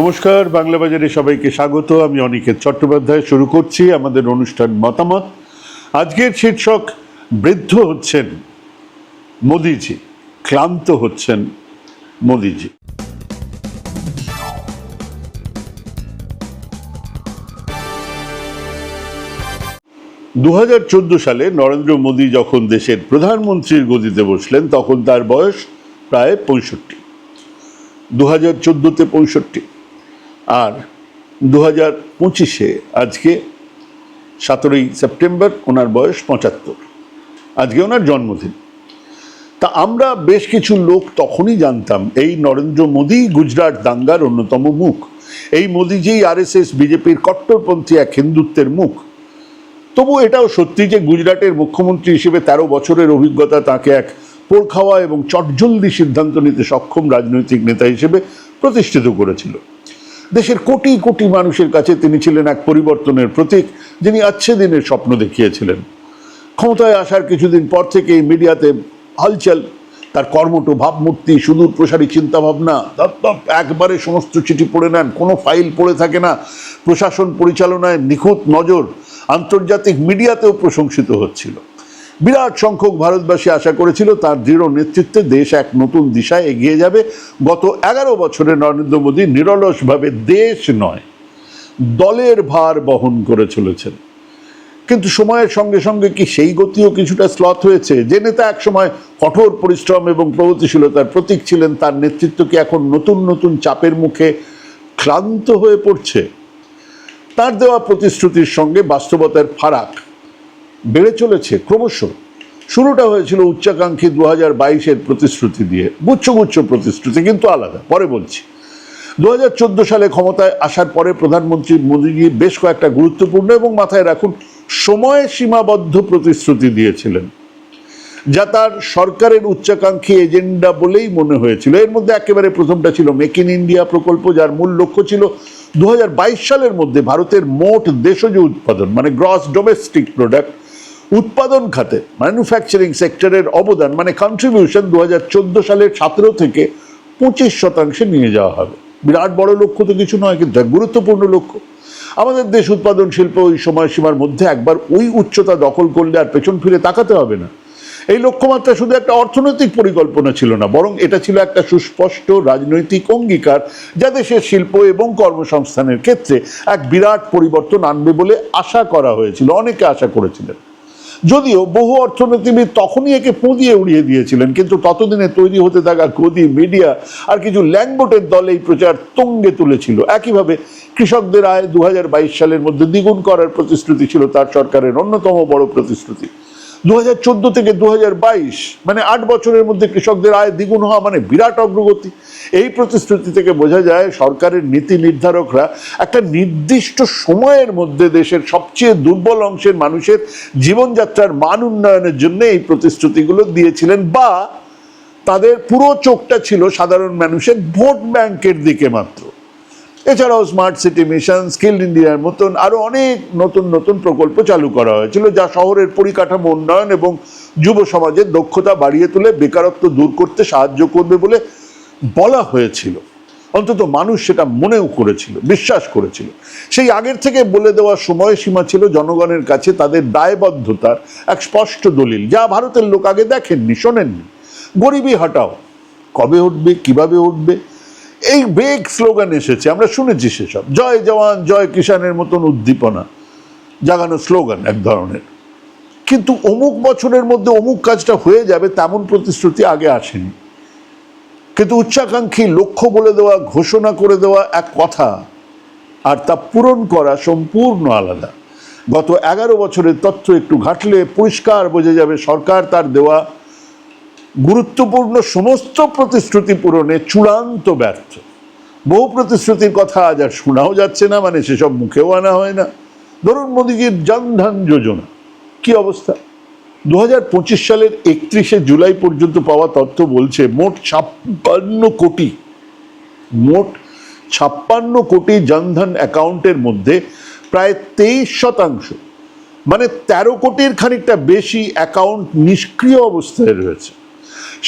নমস্কার, বাংলা বাজারে সবাইকে স্বাগত। আমি অনিকেত চট্টোপাধ্যায়, শুরু করছি আমাদের অনুষ্ঠান মতামত। আজকের শীর্ষক, বৃদ্ধ হচ্ছেন মোদিজি, ক্লান্ত হচ্ছেন মোদিজি। দু হাজার চোদ্দ সালে নরেন্দ্র মোদী যখন দেশের প্রধানমন্ত্রীর গদিতে বসলেন, তখন তার বয়স প্রায় পঁয়ষট্টি। দু হাজার চোদ্দোতে পঁয়ষট্টি। আর দু হাজার পঁচিশে আজকে সতেরোই সেপ্টেম্বর ওনার বয়স পঁচাত্তর। আজকে ওনার জন্মদিন। তা আমরা বেশ কিছু লোক তখনই জানতাম, এই নরেন্দ্র মোদী গুজরাট দাঙ্গার অন্যতম মুখ। এই মোদিজিই আরএসএস, বিজেপির কট্টরপন্থী এক হিন্দুত্বের মুখ। তবু এটাও সত্যি যে গুজরাটের মুখ্যমন্ত্রী হিসেবে তেরো বছরের অভিজ্ঞতা তাকে এক পোড় খাওয়া এবং চটজলদি সিদ্ধান্ত নিতে সক্ষম রাজনৈতিক নেতা হিসেবে প্রতিষ্ঠিত করেছিল। দেশের কোটি কোটি মানুষের কাছে তিনি ছিলেন এক পরিবর্তনের প্রতীক, যিনি আচ্ছে দিনের স্বপ্ন দেখিয়েছিলেন। ক্ষমতায় আসার কিছুদিন পর থেকেই মিডিয়াতে হালচাল, তার কর্মঠ ভাবমূর্তি, সুদূর প্রসারী চিন্তাভাবনা একবারে সমস্ত চিঠি পড়ে নেন, কোনো ফাইল পড়ে থাকে না। প্রশাসন পরিচালনায় নিখুঁত নজর আন্তর্জাতিক মিডিয়াতেও প্রশংসিত হচ্ছিল। বিরাট সংখ্যক ভারতবাসী আশা করেছিল তার দৃঢ় নেতৃত্বে দেশ এক নতুন দিশায় এগিয়ে যাবে। গত এগারো বছরে নরেন্দ্র মোদী নিরলসভাবে দেশ নয়, দলের ভার বহন করে চলেছেন। কিন্তু সময়ের সঙ্গে সঙ্গে কি সেই গতিও কিছুটা স্লথ হয়েছে? যে নেতা একসময় কঠোর পরিশ্রম এবং প্রগতিশীলতার প্রতীক ছিলেন, তার নেতৃত্ব কি এখন নতুন নতুন চাপের মুখে ক্লান্ত হয়ে পড়ছে? তার দেওয়া প্রতিশ্রুতির সঙ্গে বাস্তবতার ফারাক বেড়ে চলেছে ক্রমশ। শুরুটা হয়েছিল উচ্চাকাঙ্ক্ষী দু হাজার বাইশের প্রতিশ্রুতি দিয়ে গুচ্ছ গুচ্ছ প্রতিশ্রুতি, কিন্তু আলাদা, পরে বলছি। দু হাজার চোদ্দ সালে ক্ষমতায় আসার পরে প্রধানমন্ত্রী মোদীজি বেশ কয়েকটা গুরুত্বপূর্ণ এবং মাথায় রাখুন, সময় সীমাবদ্ধ প্রতিশ্রুতি দিয়েছিলেন। যা তার সরকারের উচ্চাকাঙ্ক্ষী এজেন্ডা বলেই মনে হয়েছিল। এর মধ্যে একেবারে প্রথমটা ছিল মেক ইন ইন্ডিয়া প্রকল্প, যার মূল লক্ষ্য ছিল দু হাজার বাইশ সালের মধ্যে ভারতের মোট দেশজ উৎপাদন মানে গ্রস ডোমেস্টিক প্রোডাক্ট উৎপাদন খাতে ম্যানুফ্যাকচারিং সেক্টরের অবদান মানে কন্ট্রিবিউশন দু হাজার চোদ্দ সালের সতেরো থেকে পঁচিশ শতাংশে নিয়ে যাওয়া হবে। বিরাট বড় লক্ষ্য তো কিছু নয়, কিন্তু এক গুরুত্বপূর্ণ লক্ষ্য। আমাদের দেশ উৎপাদন শিল্প ওই সময়সীমার মধ্যে একবার ওই উচ্চতা দখল করলে আর পেছন ফিরে তাকাতে হবে না। এই লক্ষ্যমাত্রা শুধু একটা অর্থনৈতিক পরিকল্পনা ছিল না, বরং এটা ছিল একটা সুস্পষ্ট রাজনৈতিক অঙ্গীকার যা দেশের শিল্প এবং কর্মসংস্থানের ক্ষেত্রে এক বিরাট পরিবর্তন আনবে বলে আশা করা হয়েছিল, অনেকে আশা করেছিলেন। যদিও বহু অর্থনীতিবিদ তখনই একে পুঁদিয়ে উড়িয়ে দিয়েছিলেন, কিন্তু ততদিনে তৈরি হতে থাকা গদি মিডিয়া আর কিছু ল্যাংবোটের দল এই প্রচার তুঙ্গে তুলেছিল। একইভাবে কৃষকদের আয় দু হাজার বাইশ সালের মধ্যে দ্বিগুণ করার প্রতিশ্রুতি ছিল তার সরকারের, অন্যতম বড় প্রতিশ্রুতি। দু হাজার চোদ্দ থেকে দু হাজার বাইশ মানে আট বছরের মধ্যে কৃষকদের আয় দ্বিগুণ হওয়া মানে বিরাট অগ্রগতি। এই প্রতিশ্রুতি থেকে বোঝা যায় সরকারের নীতি নির্ধারকরা একটা নির্দিষ্ট সময়ের মধ্যে দেশের সবচেয়ে দুর্বল অংশের মানুষের জীবনযাত্রার মান উন্নয়নের জন্য এই প্রতিশ্রুতিগুলো দিয়েছিলেন বা তাদের পুরো চোখটা ছিল সাধারণ মানুষের ভোট ব্যাংকের দিকে মাত্র। এছাড়াও স্মার্ট সিটি মিশন স্কিল ইন্ডিয়ার মতন আরও অনেক নতুন নতুন প্রকল্প চালু করা হয়েছিল, যা শহরের পরিকাঠামো উন্নয়ন এবং যুব সমাজের দক্ষতা বাড়িয়ে তুলে বেকারত্ব দূর করতে সাহায্য করবে বলে বলা হয়েছিল। অন্তত মানুষ সেটা মনেও করেছিল, বিশ্বাস করেছিল। সেই আগের থেকে বলে দেওয়া সময়সীমা ছিল জনগণের কাছে তাদের দায়বদ্ধতার এক স্পষ্ট দলিল, যা ভারতের লোক আগে দেখেননি, শোনেননি। গরিবী হটাও, কবে উঠবে, কীভাবে উঠবে এই বেগ স্লোগান এসেছে, আমরা শুনেছি সেসব। জয় জওয়ান, জয় কিষানের মতন উদ্দীপনা। জাগানো স্লোগান এক ধরনের। কিন্তু অমুক বছরের মধ্যে অমুক কাজটা হয়ে যাবে, তেমন প্রতিশ্রুতি আগে আসেনি। কিন্তু উচ্চাকাঙ্ক্ষী লক্ষ্য বলে দেওয়া, ঘোষণা করে দেওয়া এক কথা, আর তা পূরণ করা সম্পূর্ণ আলাদা। গত এগারো বছরের তথ্য একটু ঘাটলে পরিষ্কার বোঝা যাবে, সরকার তার দেওয়া গুরুত্বপূর্ণ সমস্ত প্রতিশ্রুতি পূরণে চূড়ান্ত ব্যর্থ। বহু প্রতিশ্রুতির কথা আজ আর শোনাও যাচ্ছে না মানে সেসব মুখেও আনা হয় না। ধরুন মোদীজির জনধন যোজনা, কি অবস্থা? দু হাজার পঁচিশ সালের একত্রিশে জুলাই পর্যন্ত পাওয়া তথ্য বলছে, মোট ছাপ্পান্ন কোটি, মোট ছাপ্পান্ন কোটি জনধন অ্যাকাউন্টের মধ্যে প্রায় তেইশ শতাংশ মানে তেরো কোটির খানিকটা বেশি অ্যাকাউন্ট নিষ্ক্রিয় অবস্থায় রয়েছে।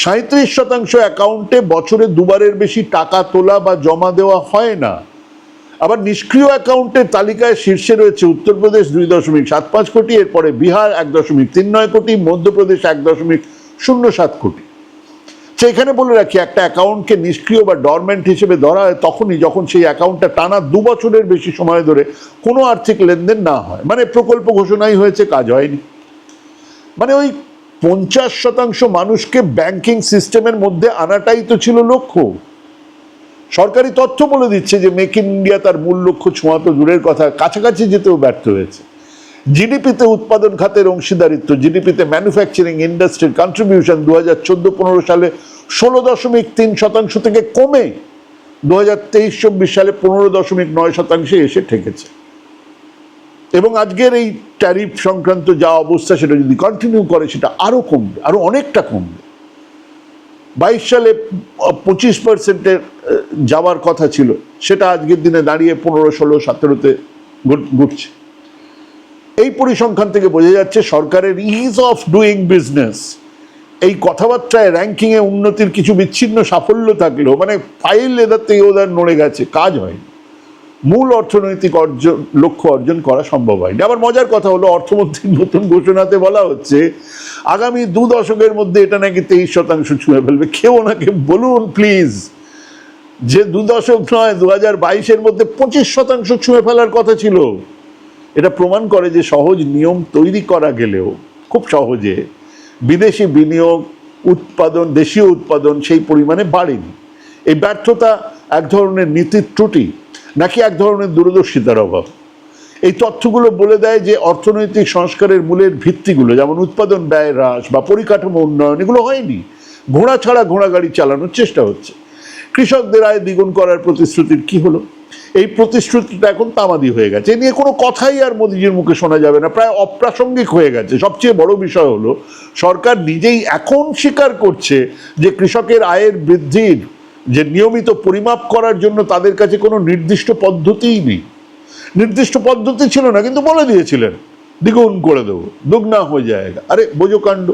সাঁত্রিশ শতাংশ অ্যাকাউন্টে বছরে দুবারের বেশি টাকা তোলা বা জমা দেওয়া হয় না। আবার নিষ্ক্রিয় অ্যাকাউন্টের তালিকায় শীর্ষে রয়েছে উত্তরপ্রদেশ দুই দশমিক সাত পাঁচ কোটি, এরপরে বিহার এক দশমিক তিন নয় কোটি, মধ্যপ্রদেশ এক দশমিক শূন্য সাত কোটি। সেখানে বলে রাখি, একটা অ্যাকাউন্টকে নিষ্ক্রিয় বা ডরমেন্ট হিসেবে ধরা হয় তখনই যখন সেই অ্যাকাউন্টটা টানা দু বছরের বেশি সময় ধরে কোনো আর্থিক লেনদেন না হয়। মানে প্রকল্প ঘোষণাই হয়েছে, কাজ হয়নি। মানে ওই পঞ্চাশ শতাংশ মানুষকে ব্যাংকিং সিস্টেমের মধ্যে আনাটাই তো ছিল লক্ষ্য। সরকারি তথ্য বলে দিচ্ছে যে মেক ইন ইন্ডিয়া তার মূল লক্ষ্য ছোঁয়া তো দূরের কথা, কাছাকাছি যেতেও ব্যর্থ হয়েছে। জিডিপিতে উৎপাদন খাতের অংশীদারিত্ব, জিডিপিতে ম্যানুফ্যাকচারিং ইন্ডাস্ট্রির কন্ট্রিবিউশন দু হাজার চোদ্দ পনেরো সালে ষোলো দশমিক তিন শতাংশ থেকে কমে দু হাজার তেইশ চব্বিশ সালে পনেরো দশমিক নয় শতাংশে এসে ঠেকেছে। এবং আজকের এই ট্যারিফ সংক্রান্ত যা অবস্থা সেটা যদি কন্টিনিউ করে, সেটা আরও কমবে আরও অনেকটা কমবে। বাইশ সালে পঁচিশ পার্সেন্টের যাওয়ার কথা ছিল, সেটা আজকের দিনে দাঁড়িয়ে পনেরো, ষোলো, সতেরোতে ঘুরছে। এই পরিসংখ্যান থেকে বোঝা যাচ্ছে সরকারের ইজ অফ ডুইং বিজনেস এই কথাবার্তায় র্যাঙ্কিংয়ে উন্নতির কিছু বিচ্ছিন্ন সাফল্য থাকলেও মানে ফাইল এদার ওদের নড়ে গেছে, কাজ হয়নি। মূল অর্থনৈতিক অর্জন, লক্ষ্য অর্জন করা সম্ভব হয়নি। আবার মজার কথা হলো, অর্থমন্ত্রীর নতুন ঘোষণাতে বলা হচ্ছে, আগামী দু দশকের মধ্যে এটা নাকি তেইশ শতাংশ ছুঁয়ে ফেলবে। কেউ ওনাকে বলুন প্লিজ, যে দু দশক নয়, দু হাজার বাইশের মধ্যে পঁচিশ শতাংশ ছুঁয়ে ফেলার কথা ছিল। এটা প্রমাণ করে যে সহজ নিয়ম তৈরি করা গেলেও, খুব সহজে বিদেশি বিনিয়োগ, উৎপাদন, দেশীয় উৎপাদন সেই পরিমাণে বাড়েনি। এই ব্যর্থতা এক ধরনের নীতির ত্রুটি। নাকি এক ধরনের দূরদর্শিতার অভাব? এই তথ্যগুলো বলে দেয় যে অর্থনৈতিক সংস্কারের মূলের ভিত্তিগুলো, যেমন উৎপাদন ব্যয় হ্রাস বা পরিকাঠামো উন্নয়ন, এগুলো হয়নি। ঘোড়া ছাড়া ঘোড়া গাড়ি চালানোর চেষ্টা হচ্ছে। কৃষকদের আয় দ্বিগুণ করার প্রতিশ্রুতির কি হলো? এই প্রতিশ্রুতিটা এখন তামাদি হয়ে গেছে। এ নিয়ে কোনো কথাই আর মোদিজির মুখে শোনা যাবে না। প্রায় অপ্রাসঙ্গিক হয়ে গেছে। সবচেয়ে বড় বিষয় হলো, সরকার নিজেই এখন স্বীকার করছে যে কৃষকের আয়ের বৃদ্ধির যে নিয়মিত পরিমাপ করার জন্য তাদের কাছে কোনো নির্দিষ্ট পদ্ধতিই নেই। নির্দিষ্ট পদ্ধতি ছিল না, কিন্তু বলে দিয়েছিলেন, দ্বিগুণ করে দেবো দুগনা হয়ে যায়গা আরে, বোঝকাণ্ড।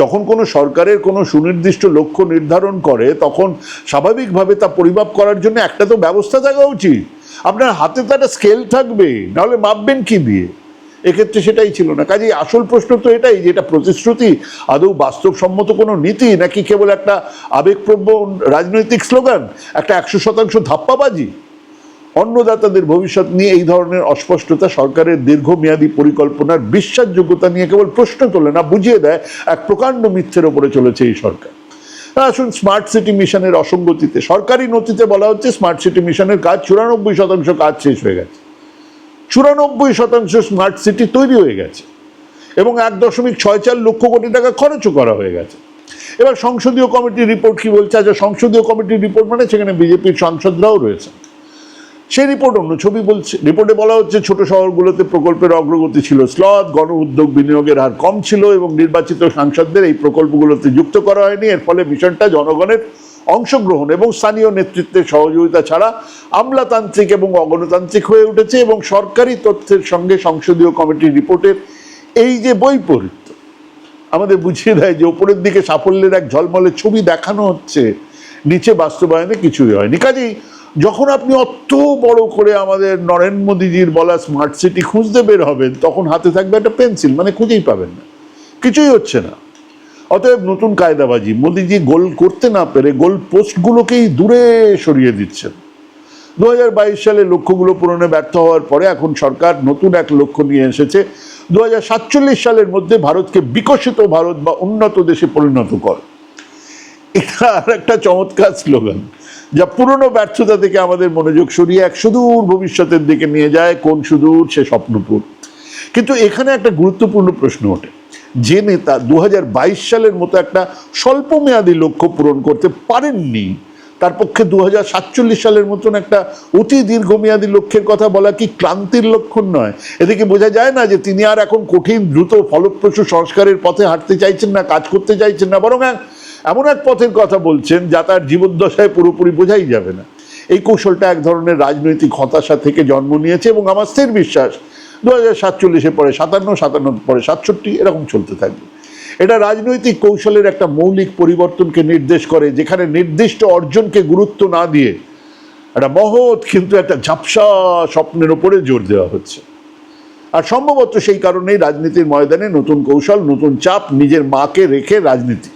যখন কোনো সরকারের কোনো সুনির্দিষ্ট লক্ষ্য নির্ধারণ করে, তখন স্বাভাবিকভাবে তা পরিমাপ করার জন্য একটা তো ব্যবস্থা থাকা উচিত। আপনার হাতে তো একটা স্কেল থাকবে, নাহলে মাপবেন কি দিয়ে? এক্ষেত্রে সেটাই ছিল না। কাজেই আসল প্রশ্ন তো এটাই যে এটা প্রতিশ্রুতি, আদৌ বাস্তবসম্মত কোনো নীতি নাকি কেবল একটা আবেগপ্রবণ রাজনৈতিক স্লোগান, একটা একশো শতাংশ ধাপ্পাবাজি? অন্নদাতাদের ভবিষ্যৎ নিয়ে এই ধরনের অস্পষ্টতা সরকারের দীর্ঘমেয়াদী পরিকল্পনার বিশ্বাসযোগ্যতা নিয়ে কেবল প্রশ্ন তোলে না, বুঝিয়ে দেয় এক প্রকাণ্ড মিথ্যের ওপরে চলেছে এই সরকার। আসুন স্মার্ট সিটি মিশনের অসঙ্গতিতে, সরকারি নথিতে বলা হচ্ছে স্মার্ট সিটি মিশনের কাজ চুরানব্বই শতাংশ কাজ শেষ হয়ে গেছে। চুরানব্বই শতাংশ স্মার্ট সিটি তৈরি হয়ে গেছে এবং এক দশমিক ছয় চার লক্ষ কোটি টাকা খরচও করা হয়ে গেছে। এবার সংসদীয় কমিটির রিপোর্ট কি বলছে? আচ্ছা সংসদীয় কমিটির রিপোর্ট মানে সেখানে বিজেপির সাংসদরাও রয়েছে। সেই রিপোর্ট অন্য ছবি বলছে। রিপোর্টে বলা হচ্ছে, ছোট শহরগুলোতে প্রকল্পের অগ্রগতি ছিল স্লথ গণ উদ্যোগ বিনিয়োগের হার কম ছিল এবং নির্বাচিত সাংসদদের এই প্রকল্পগুলোতে যুক্ত করা হয়নি। এর ফলে মিশনটা জনগণের অংশগ্রহণ এবং স্থানীয় নেতৃত্বের সহযোগিতা ছাড়া আমলাতান্ত্রিক এবং অগণতান্ত্রিক হয়ে উঠেছে এবং সরকারি তথ্যের সঙ্গে সংসদীয় কমিটির রিপোর্টের এই যে বৈপরীত্য, আমাদের বুঝিয়ে দেয় যে ওপরের দিকে সাফল্যের এক ঝলমলে ছবি দেখানো হচ্ছে, নিচে বাস্তবায়নে কিছুই হয়নি। কাজেই যখন আপনি অত বড় করে আমাদের নরেন্দ্র মোদীজির বলা স্মার্ট সিটি খুঁজতে বের হবেন, তখন হাতে থাকবে একটা পেন্সিল মানে খুঁজেই পাবেন না। কিছুই হচ্ছে না। অতএব নতুন কায়দাবাজি। মোদীজি গোল করতে না পেরে গোল পোস্টগুলোকেই দূরে সরিয়ে দিচ্ছেন। দু হাজার বাইশ সালে লক্ষ্যগুলো পূরণে ব্যর্থ হওয়ার পরে এখন সরকার নতুন এক লক্ষ্য নিয়ে এসেছে। দু হাজার সাতচল্লিশ সালের মধ্যে ভারতকে বিকশিত ভারত বা উন্নত দেশে পরিণত কর। এটা আর একটা চমৎকার স্লোগান, যা পুরনো ব্যর্থতা থেকে আমাদের মনোযোগ সরিয়ে এক সুদূর ভবিষ্যতের দিকে নিয়ে যায়। কোন সুদূর? সে স্বপ্নপুর। কিন্তু এখানে একটা গুরুত্বপূর্ণ প্রশ্ন ওঠে। যে নেতা দু সালের মতো একটা স্বল্পমেয়াদী লক্ষ্য পূরণ করতে পারেননি, তার পক্ষে দু সালের মতন একটা অতি দীর্ঘমেয়াদী লক্ষ্যের কথা বলা কি ক্লান্তির লক্ষণ নয়? এদিকে বোঝা যায় না যে তিনি আর এখন কঠিন, দ্রুত, ফলপ্রসূ সংস্কারের পথে হাঁটতে চাইছেন না, কাজ করতে চাইছেন না, বরং এমন এক পথের কথা বলছেন যা তার জীবদ্দশায় পুরোপুরি বোঝাই যাবে না। এই কৌশলটা এক ধরনের রাজনৈতিক হতাশা থেকে জন্ম নিয়েছে এবং আমার স্থির বিশ্বাস দু হাজার সাতচল্লিশে পরে, সাতান্ন সাতান্ন পরে, সাতষট্টি, এরকম চলতে থাকবে। এটা রাজনৈতিক কৌশলের একটা মৌলিক পরিবর্তনকে নির্দেশ করে, যেখানে নির্দিষ্ট অর্জনকে গুরুত্ব না দিয়ে একটা মহৎ কিন্তু একটা ঝাপসা স্বপ্নের ওপরে জোর দেওয়া হচ্ছে। আর সম্ভবত সেই কারণেই রাজনীতির ময়দানে নতুন কৌশল, নতুন চাপ নিজের মাকে রেখে রাজনীতি।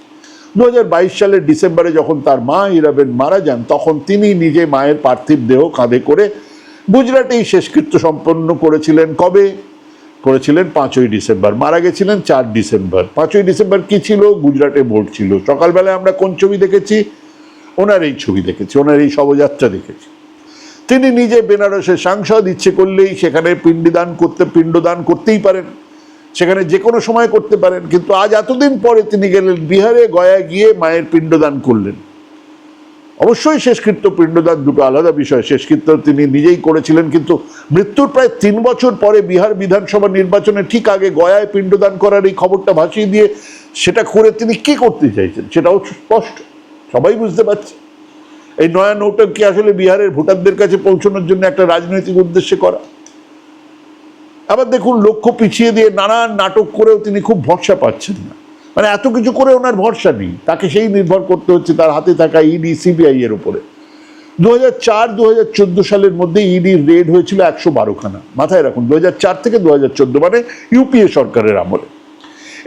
দু হাজার বাইশ সালের ডিসেম্বরে যখন তার মা ইরাবেন মারা যান, তখন তিনি নিজে মায়ের পার্থিব দেহ কাঁধে করে গুজরাটেই শেষকৃত্য সম্পন্ন করেছিলেন। কবে? করেছিলেন পাঁচই ডিসেম্বর। মারা গেছিলেন চার ডিসেম্বর। পাঁচই ডিসেম্বর কি ছিল? গুজরাটে ভোট ছিল। সকালবেলায় আমরা কোন ছবি দেখেছি? ওনার এই ছবি দেখেছি। ওনার এই শবযাত্রা দেখেছি। তিনি নিজে বেনারসের সাংসদ, ইচ্ছে করলেই সেখানে পিণ্ডদান করতে, পিণ্ডদান করতেই পারেন। সেখানে যে কোনো সময় করতে পারেন। কিন্তু আজ এতদিন পরে তিনি গেলেন বিহারে গয়া গিয়ে মায়ের পিণ্ডদান করলেন। অবশ্যই শেষকৃত্য পিণ্ডদান দুটো আলাদা বিষয়। শেষকৃত্য তিনি নিজেই করেছিলেন, কিন্তু মৃত্যুর প্রায় তিন বছর পরে বিহার বিধানসভা নির্বাচনে ঠিক আগে গয়ায় পিণ্ডদান করার এই খবরটা ভাসিয়ে দিয়ে সেটা করে তিনি কি করতে চাইছেন সেটাও স্পষ্ট। সবাই বুঝতে পারছে। এই নয়া নৌটককে আসলে বিহারের ভোটারদের কাছে পৌঁছানোর জন্য একটা রাজনৈতিক উদ্দেশ্যে করা? আবার দেখুন, লক্ষ্য পিছিয়ে দিয়ে নানান নাটক করেও তিনি খুব ভরসা পাচ্ছেন না। মানে এত কিছু করে ওনার ভরসা নেই। তাকে সেই নির্ভর করতে হচ্ছে তার হাতে থাকা ইডি সিবিআই এর উপরে। দু হাজার চার সালের মধ্যে ইডি রেড হয়েছিল একশো বারোখানা মাথায় রাখুন দু হাজার চার থেকে দু হাজার চোদ্দ মানে ইউপিএ সরকারের আমলে।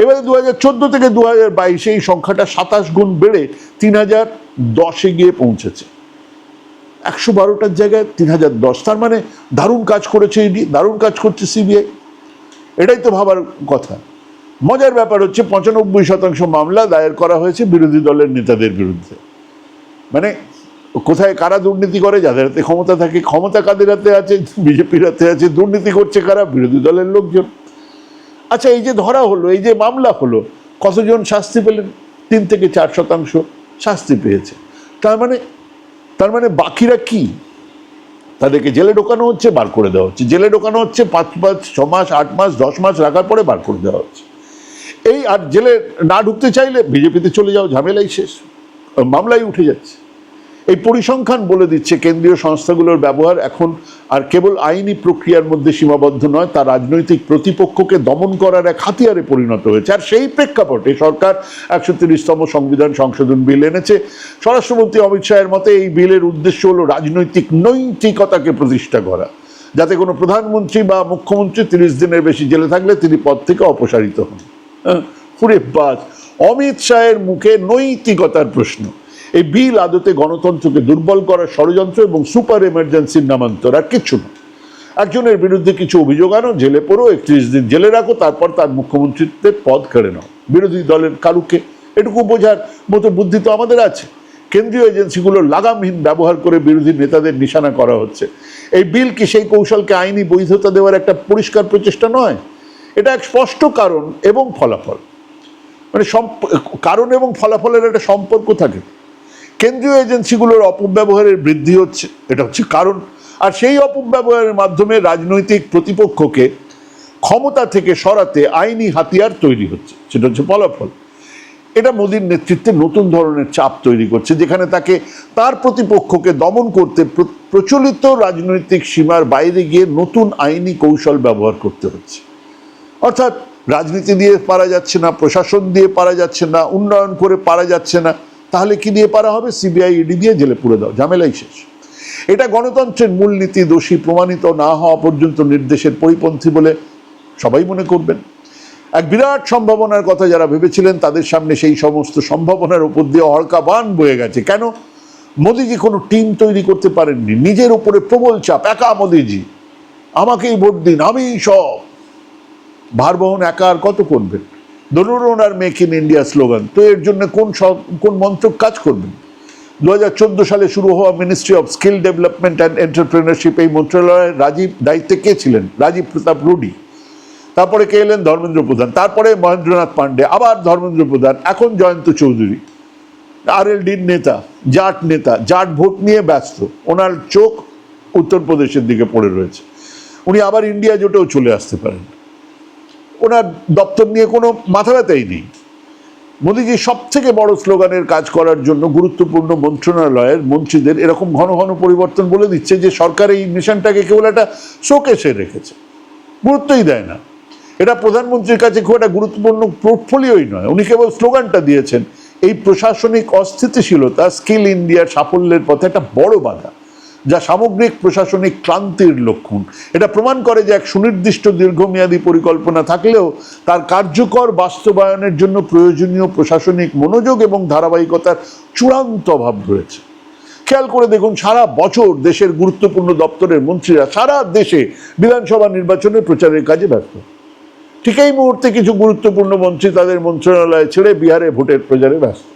এবারে দু হাজার চোদ্দ থেকে দু হাজার বাইশে এই সংখ্যাটা সাতাশ গুণ বেড়ে তিন হাজার দশে গিয়ে পৌঁছেছে। একশো বারোটার জায়গায় তিন হাজার দশ, তার মানে দারুণ কাজ করেছে ইডি দারুণ কাজ করছে সিবিআই এটাই তো ভাবার কথা। মজার ব্যাপার হচ্ছে পঁচানব্বই শতাংশ মামলা দায়ের করা হয়েছে বিরোধী দলের নেতাদের বিরুদ্ধে। মানে কোথায় কারা দুর্নীতি করে, যাদের হাতে ক্ষমতা থাকে, ক্ষমতা কাদের হাতে আছে, বিজেপির হাতে আছে, দুর্নীতি করছে কারা? বিরোধী দলের লোকজন। আচ্ছা এই যে ধরা হলো, এই যে মামলা হলো, কতজন শাস্তি পেলেন? তিন থেকে চার শতাংশ শাস্তি পেয়েছে। তার মানে তার মানে বাকিরা কি? তাদেরকে জেলে ঢোকানো হচ্ছে, বার করে দেওয়া হচ্ছে। জেলে ঢোকানো হচ্ছে, পাঁচ পাঁচ ছ মাস, আট মাস, দশ মাস রাখার পরে বার করে দেওয়া হচ্ছে। এই আর জেলে না ঢুকতে চাইলে বিজেপিতে চলে যাও, ঝামেলাই শেষ। মামলাই উঠে যাচ্ছে। এই পরিসংখ্যান বলে দিচ্ছে, কেন্দ্রীয় সংস্থাগুলোর ব্যবহার এখন আর কেবল আইনি প্রক্রিয়ার মধ্যে সীমাবদ্ধ নয়, তা রাজনৈতিক প্রতিপক্ষকে দমন করার এক হাতিয়ারে পরিণত হয়েছে। আর সেই প্রেক্ষাপটে সরকার একশো তিরিশতম সংবিধান সংশোধন বিল এনেছে। স্বরাষ্ট্রমন্ত্রী অমিত শাহের মতে এই বিলের উদ্দেশ্য হলো রাজনৈতিক নৈতিকতাকে প্রতিষ্ঠা করা। যাতে কোনো প্রধানমন্ত্রী বা মুখ্যমন্ত্রী তিরিশ দিনের বেশি জেলে থাকলে তিনি পদ থেকে অপসারিত হন। পুরে বাস অমিত শাহের মুখে নৈতিকতার প্রশ্ন। এই বিল আদতে গণতন্ত্রকে দুর্বল করার ষড়যন্ত্র এবং সুপার এমার্জেন্সির নামান্তর আর কিছু না। একজনের বিরুদ্ধে কিছু অভিযোগ আনো, জেলে পড়ো, একত্রিশ দিন জেলে রাখো, তারপর তার মুখ্যমন্ত্রিত্বের পদ কেড়ে নাও। বিরোধী দলের কারুকে? এটুকু বোঝার মতো বুদ্ধি তো আমাদের আছে। কেন্দ্রীয় এজেন্সিগুলোর লাগামহীন ব্যবহার করে বিরোধী নেতাদের নিশানা করা হচ্ছে। এই বিল কি সেই কৌশলকে আইনি বৈধতা দেওয়ার একটা পরিষ্কার প্রচেষ্টা নয়? এটা এক স্পষ্ট কারণ এবং ফলাফল। মানে কারণ এবং ফলাফলের একটা সম্পর্ক থাকে। কেন্দ্রীয় এজেন্সিগুলোর অপব্যবহারের বৃদ্ধি হচ্ছে, এটা হচ্ছে কারণ। আর সেই অপব্যবহারের মাধ্যমে রাজনৈতিক প্রতিপক্ষকে ক্ষমতা থেকে সরাতে আইনি হাতিয়ার তৈরি হচ্ছে, সেটা হচ্ছে ফলাফল। এটা মোদীর নেতৃত্বে নতুন ধরনের চাপ তৈরি করছে, যেখানে তাকে তার প্রতিপক্ষকে দমন করতে প্রচলিত রাজনৈতিক সীমার বাইরে গিয়ে নতুন আইনি কৌশল ব্যবহার করতে হচ্ছে। অর্থাৎ রাজনীতি দিয়ে পারা যাচ্ছে না, প্রশাসন দিয়ে পারা যাচ্ছে না, উন্নয়ন করে পারা যাচ্ছে না, তাহলে কি দিয়ে পারা হবে? সিবিআই, ইডি দিয়ে জেলে পুরে দাও, ঝামেলাই শেষ। এটা গণতন্ত্রের মূলনীতি, দোষী প্রমাণিত না হওয়া পর্যন্ত নির্দেশের পরিপন্থী বলে সবাই মনে করবেন। এক বিরাট সম্ভাবনার কথা যারা ভেবেছিলেন, তাদের সামনে সেই সমস্ত সম্ভাবনার উপর দিয়ে বান বয়ে গেছে। কেন? মোদিজি কোনো টিম তৈরি করতে পারেননি। নিজের উপরে প্রবল চাপ। একা মোদিজি, আমাকেই ভোট দিন, আমিই সব। ভার বহন একা আর কত করবেন ধরুন ওনার মেক ইন ইন্ডিয়া স্লোগান। তো এর জন্য কোন কোন মন্ত্রক কাজ করবেন দু হাজার চোদ্দ সালে শুরু হওয়া ministry of skill development and entrepreneurship এই মন্ত্রণালয়ের রাজীব, দায়িত্বে কে ছিলেন? রাজীব প্রতাপ রুডি। তারপরে কে এলেন? ধর্মেন্দ্র প্রধান। তারপরে মহেন্দ্রনাথ পান্ডে। আবার ধর্মেন্দ্র প্রধান। এখন জয়ন্ত চৌধুরী। আরএলডির নেতা, জাট নেতা, জাট ভোট নিয়ে ব্যস্ত। ওনার চোখ উত্তরপ্রদেশের দিকে পড়ে রয়েছে। উনি আবার ইন্ডিয়া জোটেও চলে আসতে পারেন। ওনার দপ্তর নিয়ে কোনো মাথা ব্যথাই নেই। মোদীজি সব থেকে বড় স্লোগানের কাজ করার জন্য গুরুত্বপূর্ণ মন্ত্রণালয়ের মন্ত্রীদের এরকম ঘন ঘন পরিবর্তন বলে দিচ্ছে যে সরকার এই মিশনটাকে কেবল একটা শোকেসে রেখেছে। গুরুত্বই দেয় না। এটা প্রধানমন্ত্রীর কাছে খুব একটা গুরুত্বপূর্ণ পোর্টফোলিওই নয়। উনি কেবল স্লোগানটা দিয়েছেন, এই প্রশাসনিক অস্থিতিশীলতা স্কিল ইন্ডিয়ার সাফল্যের পথে একটা বড় বাধা। যা সামগ্রিক প্রশাসনিক ক্লান্তির লক্ষণ। এটা প্রমাণ করে যে এক সুনির্দিষ্ট দীর্ঘমেয়াদী পরিকল্পনা থাকলেও তার কার্যকর বাস্তবায়নের জন্য প্রয়োজনীয় প্রশাসনিক মনোযোগ এবং ধারাবাহিকতার চূড়ান্ত অভাব রয়েছে। খেয়াল করে দেখুন, সারা বছর দেশের গুরুত্বপূর্ণ দপ্তরের মন্ত্রীরা সারা দেশে বিধানসভা নির্বাচনের প্রচারের কাজে ব্যস্ত। ঠিক এই মুহূর্তে কিছু গুরুত্বপূর্ণ মন্ত্রী তাদের মন্ত্রণালয় ছেড়ে বিহারে ভোটের প্রচারে ব্যস্ত।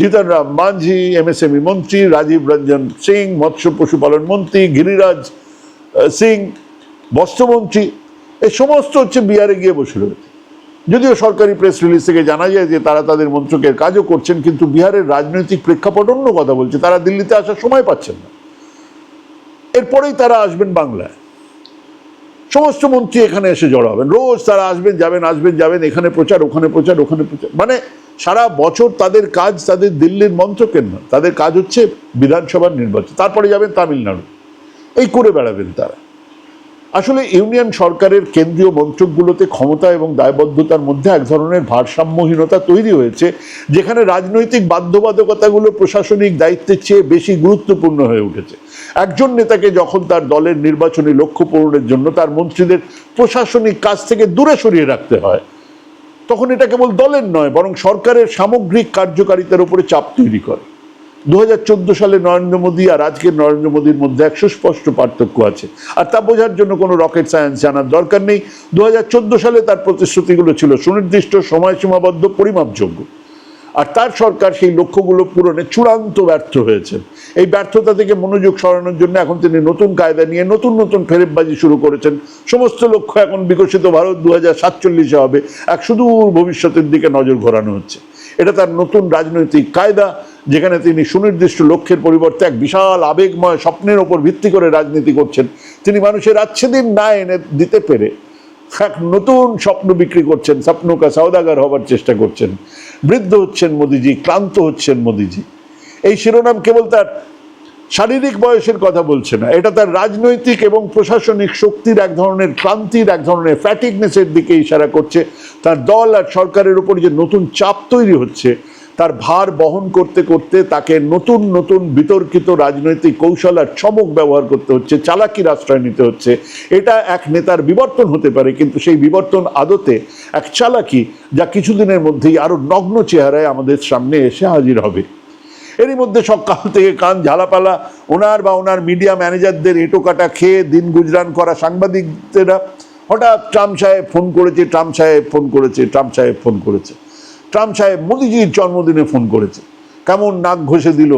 জিতন রাম মাঝি এমএসএমই মন্ত্রী, রাজীব রঞ্জন সিং, মৎস্য পশুপালন মন্ত্রী, গিরিরাজ সিং বস্ত্রমন্ত্রী এই সমস্ত হচ্ছে বিহারে গিয়ে বসে রয়েছে। যদিও সরকারি প্রেস রিলিজ থেকে জানা যায় যে তারা তাদের মন্ত্রকের কাজও করছেন, কিন্তু বিহারের রাজনৈতিক প্রেক্ষাপট অন্য কথা বলছে। তারা দিল্লিতে আসার সময় পাচ্ছেন না। এরপরেই তারা আসবেন বাংলায়। সমস্ত মন্ত্রী এখানে এসে জড়ো হবেন। রোজ তারা আসবেন, যাবেন আসবেন, যাবেন, এখানে প্রচার, ওখানে প্রচার ওখানে প্রচার। মানে সারা বছর তাদের কাজ তাদের দিল্লির মন্ত্রকের না, তাদের কাজ হচ্ছে বিধানসভার নির্বাচন। তারপরে যাবেন তামিলনাড়ু। এই করে বেড়াবেন তারা। আসলে ইউনিয়ন সরকারের কেন্দ্রীয় মন্ত্রকগুলোতে ক্ষমতা এবং দায়বদ্ধতার মধ্যে এক ধরনের ভারসাম্যহীনতা তৈরি হয়েছে, যেখানে রাজনৈতিক বাধ্যবাধকতাগুলো প্রশাসনিক দায়িত্বের চেয়ে বেশি গুরুত্বপূর্ণ হয়ে উঠেছে। একজন নেতাকে যখন তার দলের নির্বাচনী লক্ষ্য পূরণের জন্য তার মন্ত্রীদের প্রশাসনিক কাজ থেকে দূরে সরিয়ে রাখতে হয় তখন এটা কেবল দলের নয়, বরং সরকারের সামগ্রিক কার্যকারিতার উপরে চাপ তৈরি করে। দু হাজার চোদ্দ সালে নরেন্দ্র মোদী আর আজকের নরেন্দ্র মোদীর মধ্যে এক সুস্পষ্ট পার্থক্য আছে। আর তা বোঝার জন্য কোনো রকেট সায়েন্স জানার দরকার নেই। দু হাজার চোদ্দ সালে তার প্রতিশ্রুতিগুলো ছিল সুনির্দিষ্ট সময়সীমাবদ্ধ পরিমাপযোগ্য। আর তার সরকার সেই লক্ষ্যগুলো পূরণে চূড়ান্ত ব্যর্থ হয়েছে। এই ব্যর্থতা থেকে মনোযোগ সরানোর জন্য এখন তিনি নতুন কায়দা নিয়ে নতুন নতুন ফেরেববাজি শুরু করেছেন। সমস্ত লক্ষ্য এখন বিকশিত ভারত দু হাজার সাতচল্লিশে হবে। এক সুদূর ভবিষ্যতের দিকে নজর ঘোরানো হচ্ছে। এটা তার নতুন রাজনৈতিক কায়দা, যেখানে তিনি সুনির্দিষ্ট লক্ষ্যের পরিবর্তে এক বিশাল আবেগময় স্বপ্নের ওপর ভিত্তি করে রাজনীতি করছেন। তিনি মানুষের আচ্ছে দিন না এনে দিতে পেরে এক নতুন স্বপ্ন বিক্রি করছেন। স্বপ্নকা সৌদাগার হবার চেষ্টা করছেন। বৃদ্ধ হচ্ছেন মোদিজি, ক্লান্ত হচ্ছেন মোদিজি। এই শিরোনাম কেবল তার শারীরিক বয়সের কথা বলছে না, এটা তার রাজনৈতিক এবং প্রশাসনিক শক্তির এক ধরনের ক্লান্তির, এক ধরনের ফ্যাটিকনেসের দিকে ইশারা করছে। তার দল আর সরকারের উপর যে নতুন চাপ তৈরি হচ্ছে তার ভার বহন করতে করতে তাকে নতুন নতুন বিতর্কিত রাজনৈতিক কৌশল আর চমক ব্যবহার করতে হচ্ছে চালাকির আশ্রয় নিতে হচ্ছে। এটা এক নেতার বিবর্তন হতে পারে, কিন্তু সেই বিবর্তন আদতে এক চালাকি যা কিছুদিনের মধ্যেই আরও নগ্ন চেহারায় আমাদের সামনে এসে হাজির হবে। এরই মধ্যে সকাল থেকে কান ঝালাপালা, ওনার বা ওনার মিডিয়া ম্যানেজারদের এঁটো কাটা খেয়ে দিন গুজরান করা সাংবাদিকদেরা হঠাৎ ট্রাম্প সাহেব ফোন করেছে, ট্রাম্প সাহেব ফোন করেছে, ট্রাম্প সাহেব ফোন করেছে। ট্রাম্প সাহেব মোদিজির জন্মদিনে ফোন করেছে। কেমন নাক ঘষে দিল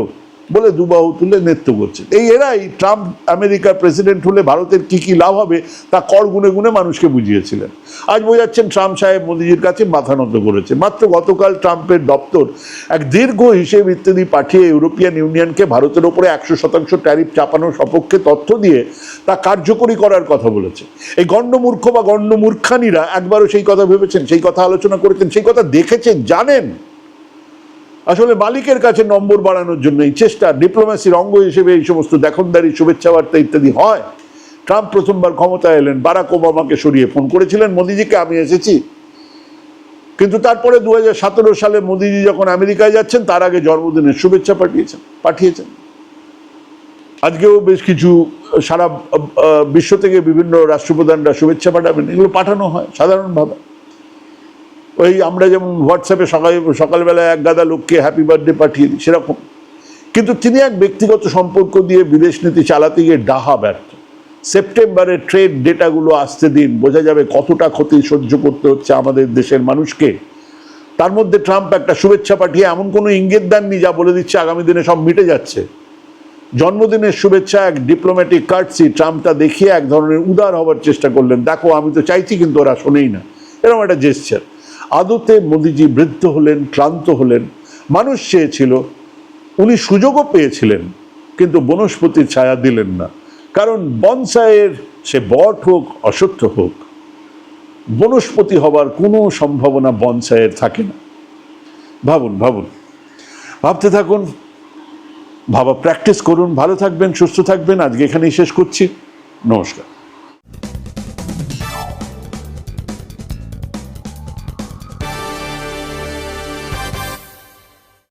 বলে দুবাহু তুলে নৃত্য করছে। এই এরাই ট্রাম্প আমেরিকার প্রেসিডেন্ট হলে ভারতের কি কি লাভ হবে তা কর গুনে গুনে মানুষকে বুঝিয়েছিলেন। আজ বোঝাচ্ছেন ট্রাম্প সাহেব মোদিজির কাছে মাথা নত করেছে। মাত্র গতকাল ট্রাম্পের দপ্তর এক দীর্ঘ হিসেব ইত্যাদি পাঠিয়ে ইউরোপিয়ান ইউনিয়নকে ভারতের ওপরে একশো শতাংশ ট্যারিফ চাপানোর সপক্ষে তথ্য দিয়ে তা কার্যকরী করার কথা বলেছে। এই গণ্ডমূর্খ বা গণ্ডমূর্খানিরা একবারও সেই কথা ভেবেছেন, সেই কথা আলোচনা করেছেন, সেই কথা দেখেছেন, জানেন। আসলে মালিকের কাছে নম্বর বাড়ানোর জন্য এই চেষ্টা ডিপ্লোম্যাসির অঙ্গ হিসেবে এই সমস্ত দেখনদারি, শুভেচ্ছা বার্তা ইত্যাদি হয়। ট্রাম্প প্রথমবার ক্ষমতায় এলেন, বারাক ওবামাকে সরিয়ে ফোন করেছিলেন, মোদিজিকে আমি এসেছি। কিন্তু তারপরে দু হাজার সতেরো সালে মোদিজি যখন আমেরিকায় যাচ্ছেন, তার আগে জন্মদিনের শুভেচ্ছা পাঠিয়েছেন পাঠিয়েছেন। আজকেও বেশ কিছু সারা বিশ্ব থেকে বিভিন্ন রাষ্ট্রপ্রধানরা শুভেচ্ছা পাঠাবেন, এগুলো পাঠানো হয়, সাধারণভাবে। ওই আমরা যেমন হোয়াটসঅ্যাপে সকাল, সকালবেলায় এক গাদা লোককে হ্যাপি বার্থডে পাঠিয়ে দিই, সেরকম। কিন্তু তিনি এক ব্যক্তিগত সম্পর্ক দিয়ে বিদেশ নীতি চালাতে গিয়ে ডাহা ব্যর্থ। সেপ্টেম্বরে ট্রেড ডেটাগুলো আসতে দিন, বোঝা যাবে কতটা ক্ষতি সহ্য করতে হচ্ছে আমাদের দেশের মানুষকে। তার মধ্যে ট্রাম্প একটা শুভেচ্ছা পাঠিয়ে এমন কোনো ইঙ্গিত দেননি যা বলে দিচ্ছে আগামী দিনে সব মিটে যাচ্ছে। জন্মদিনের শুভেচ্ছা, এক ডিপ্লোম্যাটিক কার্ডসি ট্রাম্পটা দেখিয়ে এক ধরনের উদার হবার চেষ্টা করলেন। দেখো, আমি তো চাইছি কিন্তু ওরা শোনেই না। এরকম একটা জেস্টার আদতে মোদিজি বৃদ্ধ হলেন, ক্লান্ত হলেন। মানুষ চেয়েছিল, উনি সুযোগও পেয়েছিলেন, কিন্তু বনস্পতির ছায়া দিলেন না। কারণ বনসাইয়ের সে বট হোক, অসত্য হোক, বনস্পতি হবার কোনো সম্ভাবনা বনসাইয়ের থাকে না। ভাবুন ভাবুন। ভাবতে থাকুন, ভাবা প্র্যাকটিস করুন। ভালো থাকবেন, সুস্থ থাকবেন। আজকে এখানেই শেষ করছি। নমস্কার।